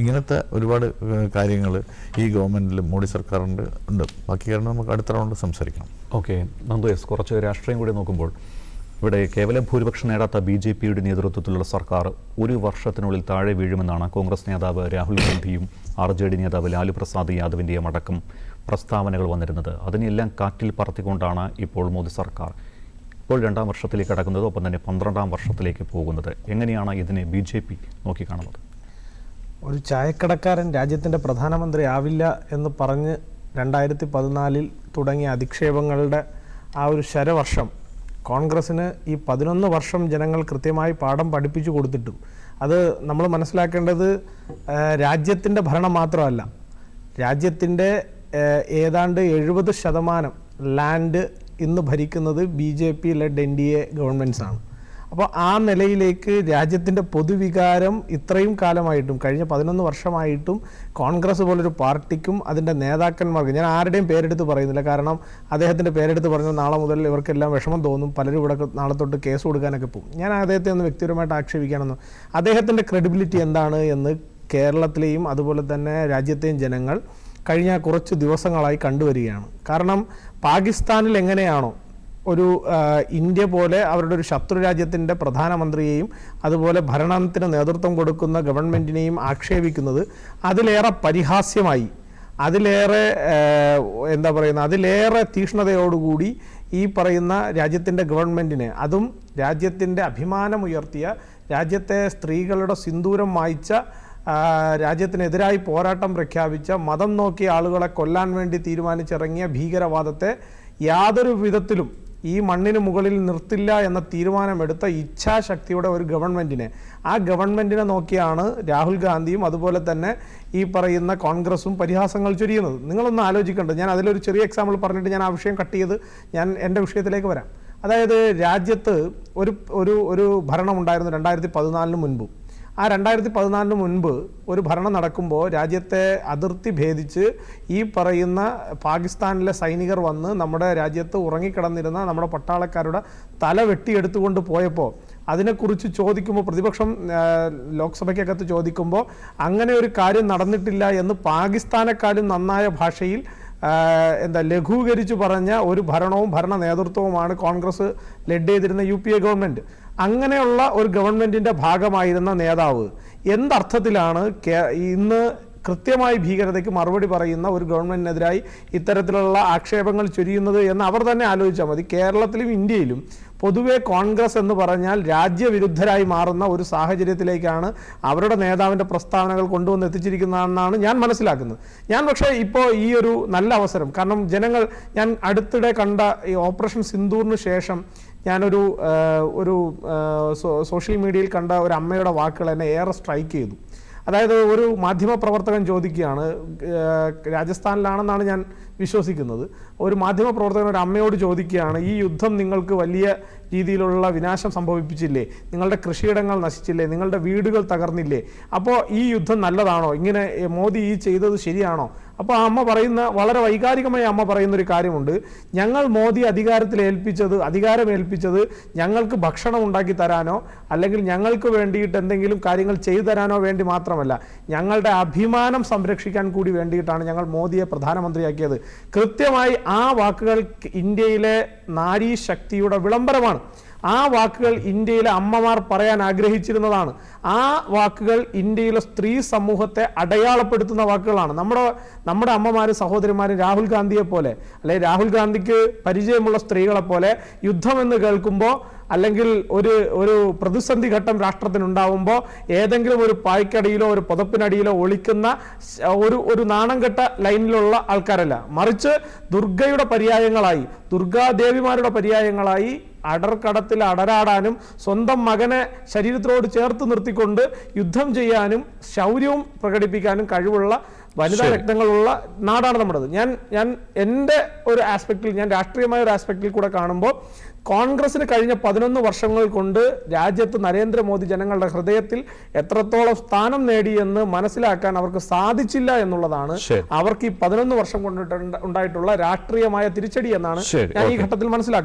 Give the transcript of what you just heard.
ഇങ്ങനത്തെ ഒരുപാട് കാര്യങ്ങൾ ഈ ഗവൺമെന്റിലും മോഡി സർക്കാരിന്റെ ഉണ്ട്. ബാക്കി കാരണം നമുക്ക് അടുത്ത റൗണ്ട് സംസാരിക്കണം. ഓക്കെ. നന്ദു എസ് കുറച്ച് രാഷ്ട്രീയം കൂടി നോക്കുമ്പോൾ ഇവിടെ കേവല ഭൂരിപക്ഷം നേടാത്ത ബി ജെ പിയുടെ നേതൃത്വത്തിലുള്ള സർക്കാർ ഒരു വർഷത്തിനുള്ളിൽ താഴെ വീഴുമെന്നാണ് കോൺഗ്രസ് നേതാവ് രാഹുൽ ഗാന്ധിയും ആർ ജെ ഡി നേതാവ് ലാലു പ്രസാദ് യാദവിന്റെയും അടക്കം പ്രസ്താവനകൾ വന്നിരുന്നത്. അതിനെല്ലാം കാറ്റിൽ പറത്തിക്കൊണ്ടാണ് ഇപ്പോൾ മോദി സർക്കാർ ഇപ്പോൾ രണ്ടാം വർഷത്തിലേക്ക് കടക്കുന്നത്. ഒപ്പം തന്നെ പന്ത്രണ്ടാം വർഷത്തിലേക്ക് പോകുന്നത്. എങ്ങനെയാണ് ഇതിനെ ബി ജെ പി നോക്കിക്കാണുന്നത്? ഒരു ചായക്കടക്കാരൻ രാജ്യത്തിന്റെ പ്രധാനമന്ത്രി ആവില്ല എന്ന് പറഞ്ഞ് രണ്ടായിരത്തി പതിനാലിൽ തുടങ്ങിയ അധിക്ഷേപങ്ങളുടെ ആ ഒരു ശരവർഷം കോൺഗ്രസ്സിന് ഈ പതിനൊന്ന് വർഷം ജനങ്ങൾ കൃത്യമായി പാഠം പഠിപ്പിച്ചു കൊടുത്തിട്ടും. അത് നമ്മൾ മനസ്സിലാക്കേണ്ടത് രാജ്യത്തിന്റെ ഭരണം മാത്രമല്ല. രാജ്യത്തിന്റെ ഏതാണ്ട് എഴുപത് ശതമാനം ലാൻഡ് ഇന്ന് ഭരിക്കുന്നത് B J P led N D A ഗവൺമെന്റ്സാണ് അപ്പോൾ ആ നിലയിലേക്ക് രാജ്യത്തിന്റെ പൊതുവികാരം ഇത്രയും കാലമായിട്ടും കഴിഞ്ഞ പതിനൊന്ന് വർഷമായിട്ടും കോൺഗ്രസ് പോലൊരു പാർട്ടിക്കും അതിന്റെ നേതാക്കന്മാർക്ക് ഞാൻ ആരുടെയും പേരെടുത്ത് പറയുന്നില്ല കാരണം അദ്ദേഹത്തിന്റെ പേരെടുത്ത് പറഞ്ഞാൽ നാളെ മുതൽ ഇവർക്കെല്ലാം വിഷമം തോന്നും പലരും ഇവിടെ നാളെ തൊട്ട് കേസ് കൊടുക്കാനൊക്കെ പോകും. ഞാൻ അദ്ദേഹത്തെ ഒന്ന് വ്യക്തിപരമായിട്ട് ആക്ഷേപിക്കാനൊന്നും അദ്ദേഹത്തിന്റെ ക്രെഡിബിലിറ്റി എന്താണ് എന്ന് കേരളത്തിലെയും അതുപോലെ തന്നെ രാജ്യത്തെയും ജനങ്ങൾ കഴിഞ്ഞ കുറച്ച് ദിവസങ്ങളായി കണ്ടുവരികയാണ്. കാരണം പാകിസ്ഥാനിൽ എങ്ങനെയാണോ ഒരു ഇന്ത്യ പോലെ അവരുടെ ഒരു ശത്രു രാജ്യത്തിന്റെ പ്രധാനമന്ത്രിയെയും അതുപോലെ ഭരണത്തിന് നേതൃത്വം കൊടുക്കുന്ന ഗവൺമെന്റിനെയും ആക്ഷേപിക്കുന്നത് അതിലേറെ പരിഹാസ്യമായി. അതിലേറെ എന്താ പറയുന്നത് അതിലേറെ തീഷ്ണതയോടുകൂടി ഈ പറയുന്ന രാജ്യത്തിന്റെ ഗവൺമെന്റിനെ അതും രാജ്യത്തിന്റെ അഭിമാനമുയർത്തിയ രാജ്യത്തെ സ്ത്രീകളുടെ സിന്ദൂരം മായ്ച്ച രാജ്യത്തിനെതിരായി പോരാട്ടം പ്രഖ്യാപിച്ച മതം നോക്കിയ ആളുകളെ കൊല്ലാൻ വേണ്ടി തീരുമാനിച്ചിറങ്ങിയ ഭീകരവാദത്തെ യാതൊരു വിധത്തിലും ഈ മണ്ണിന് മുകളിൽ നിർത്തില്ല എന്ന തീരുമാനമെടുത്ത ഇച്ഛാശക്തിയുടെ ഒരു ഗവൺമെന്റിനെ ആ ഗവൺമെന്റിനെ നോക്കിയാണ് രാഹുൽ ഗാന്ധിയും അതുപോലെ തന്നെ ഈ പറയുന്ന കോൺഗ്രസും പരിഹാസങ്ങൾ ചൊരിയുന്നത്. നിങ്ങളൊന്ന് ആലോചിക്കേണ്ടത് ഞാൻ അതിലൊരു ചെറിയ എക്സാമ്പിൾ പറഞ്ഞിട്ട് ഞാൻ ആ വിഷയം കട്ട് ചെയ്ത് ഞാൻ എന്റെ വിഷയത്തിലേക്ക് വരാം. അതായത് രാജ്യത്ത് ഒരു ഒരു ഒരു ഭരണമുണ്ടായിരുന്നു രണ്ടായിരത്തി പതിനാലിന് മുൻപും. ആ രണ്ടായിരത്തി പതിനാലിന് മുൻപ് ഒരു ഭരണം നടക്കുമ്പോൾ രാജ്യത്തെ അതിർത്തി ഭേദിച്ച് ഈ പറയുന്ന പാകിസ്ഥാനിലെ സൈനികർ വന്ന് നമ്മുടെ രാജ്യത്ത് ഉറങ്ങിക്കിടന്നിരുന്ന നമ്മുടെ പട്ടാളക്കാരുടെ തല വെട്ടിയെടുത്തുകൊണ്ട് പോയപ്പോൾ അതിനെക്കുറിച്ച് ചോദിക്കുമ്പോൾ പ്രതിപക്ഷം ലോക്സഭയ്ക്കകത്ത് ചോദിക്കുമ്പോൾ അങ്ങനെ ഒരു കാര്യം നടന്നിട്ടില്ല എന്ന് പാകിസ്ഥാനെക്കാളും നന്നായ ഭാഷയിൽ എന്താ ലഘൂകരിച്ച് പറഞ്ഞ ഒരു ഭരണവും ഭരണ നേതൃത്വവുമാണ് കോൺഗ്രസ് ലെഡ് ചെയ്തിരുന്ന യു പി എ ഗവൺമെന്റ് അങ്ങനെയുള്ള ഒരു ഗവൺമെന്റിന്റെ ഭാഗമായിരുന്ന നേതാവ്. എന്തർത്ഥത്തിലാണ് ഇന്ന് കൃത്യമായി ഭീകരതയ്ക്ക് മറുപടി പറയുന്ന ഒരു ഗവൺമെന്റിനെതിരായി ഇത്തരത്തിലുള്ള ആക്ഷേപങ്ങൾ ചൊരിയുന്നത് എന്ന് അവർ തന്നെ ആലോചിച്ചാൽ മതി. കേരളത്തിലും ഇന്ത്യയിലും പൊതുവെ കോൺഗ്രസ് എന്ന് പറഞ്ഞാൽ രാജ്യവിരുദ്ധരായി മാറുന്ന ഒരു സാഹചര്യത്തിലേക്കാണ് അവരുടെ നേതാവിന്റെ പ്രസ്താവനകൾ കൊണ്ടുവന്ന് എത്തിച്ചിരിക്കുന്നതെന്നാണ് ഞാൻ മനസ്സിലാക്കുന്നത്. ഞാൻ പക്ഷേ ഇപ്പോൾ ഈ ഒരു നല്ല അവസരം കാരണം ജനങ്ങൾ ഞാൻ അടുത്തിടെ കണ്ട ഈ ഓപ്പറേഷൻ സിന്ദൂറിന് ശേഷം ഞാനൊരു ഒരു സോഷ്യൽ മീഡിയയിൽ കണ്ട ഒരു അമ്മയുടെ വാക്കുകൾ എന്നെ ഏറെ സ്ട്രൈക്ക് ചെയ്തു. അതായത് ഒരു മാധ്യമപ്രവർത്തകൻ ചോദിക്കുകയാണ് രാജസ്ഥാനിലാണെന്നാണ് ഞാൻ വിശ്വസിക്കുന്നത്. ഒരു മാധ്യമപ്രവർത്തകൻ ഒരു അമ്മയോട് ചോദിക്കുകയാണ് ഈ യുദ്ധം നിങ്ങൾക്ക് വലിയ രീതിയിലുള്ള വിനാശം സംഭവിപ്പിച്ചില്ലേ? നിങ്ങളുടെ കൃഷിയിടങ്ങൾ നശിച്ചില്ലേ? നിങ്ങളുടെ വീടുകൾ തകർന്നില്ലേ? അപ്പോൾ ഈ യുദ്ധം നല്ലതാണോ? ഇങ്ങനെ മോദി ഈ ചെയ്തത് ശരിയാണോ? അപ്പോൾ ആ അമ്മ പറയുന്ന വളരെ വൈകാരികമായ അമ്മ പറയുന്ന ഒരു കാര്യമുണ്ട്. ഞങ്ങൾ മോദി അധികാരത്തിൽ ഏൽപ്പിച്ചത് അധികാരം ഏൽപ്പിച്ചത് ഞങ്ങൾക്ക് ഭക്ഷണം ഉണ്ടാക്കി തരാനോ അല്ലെങ്കിൽ ഞങ്ങൾക്ക് വേണ്ടിയിട്ട് എന്തെങ്കിലും കാര്യങ്ങൾ ചെയ്തു തരാനോ വേണ്ടി മാത്രമല്ല ഞങ്ങളുടെ അഭിമാനം സംരക്ഷിക്കാൻ കൂടി വേണ്ടിയിട്ടാണ് ഞങ്ങൾ മോദിയെ പ്രധാനമന്ത്രിയാക്കിയത്. കൃത്യമായി ആ വാക്കുകൾ ഇന്ത്യയിലെ നാരീ ശക്തിയുടെ വിളംബരമാണ്. ആ വാക്കുകൾ ഇന്ത്യയിലെ അമ്മമാർ പറയാൻ ആഗ്രഹിച്ചിരുന്നതാണ്. ആ വാക്കുകൾ ഇന്ത്യയിലെ സ്ത്രീ സമൂഹത്തെ അടയാളപ്പെടുത്തുന്ന വാക്കുകളാണ്. നമ്മുടെ നമ്മുടെ അമ്മമാരും സഹോദരിമാരും രാഹുൽ ഗാന്ധിയെ പോലെ അല്ലെ രാഹുൽ ഗാന്ധിക്ക് പരിചയമുള്ള സ്ത്രീകളെ പോലെ യുദ്ധമെന്ന് കേൾക്കുമ്പോൾ അല്ലെങ്കിൽ ഒരു ഒരു പ്രതിസന്ധി ഘട്ടം രാഷ്ട്രത്തിനുണ്ടാവുമ്പോൾ ഏതെങ്കിലും ഒരു പായ്ക്കടിയിലോ ഒരു പുതപ്പിനടിയിലോ ഒളിക്കുന്ന ഒരു ഒരു നാണംകെട്ട ലൈനിലുള്ള ആൾക്കാരല്ല. മറിച്ച് ദുർഗയുടെ പര്യായങ്ങളായി ദുർഗാദേവിമാരുടെ പര്യായങ്ങളായി അടർക്കടത്തിൽ അടരാടാനും സ്വന്തം മകനെ ശരീരത്തിനോട് ചേർത്ത് നിർത്തിക്കൊണ്ട് യുദ്ധം ചെയ്യാനും ശൗര്യവും പ്രകടിപ്പിക്കാനും കഴിവുള്ള വനിതാ രക്തങ്ങളുള്ള നാടാണ് നമ്മുടേത്. ഞാൻ ഞാൻ എന്റെ ഒരു ആസ്പെക്റ്റിൽ ഞാൻ രാഷ്ട്രീയമായ ഒരു ആസ്പെക്റ്റിൽ കൂടെ കാണുമ്പോൾ കോൺഗ്രസിന് കഴിഞ്ഞ പതിനൊന്ന് വർഷങ്ങൾ കൊണ്ട് രാജ്യത്ത് നരേന്ദ്രമോദി ജനങ്ങളുടെ ഹൃദയത്തിൽ എത്രത്തോളം സ്ഥാനം നേടിയെന്ന് മനസ്സിലാക്കാൻ അവർക്ക് സാധിച്ചില്ല എന്നുള്ളതാണ് അവർക്ക് ഈ പതിനൊന്ന് വർഷം കൊണ്ട് ഉണ്ടായിട്ടുള്ള രാഷ്ട്രീയമായ തിരിച്ചടി എന്നാണ് ഞാൻ ഈ ഘട്ടത്തിൽ മനസ്സിലാക്കുന്നത്.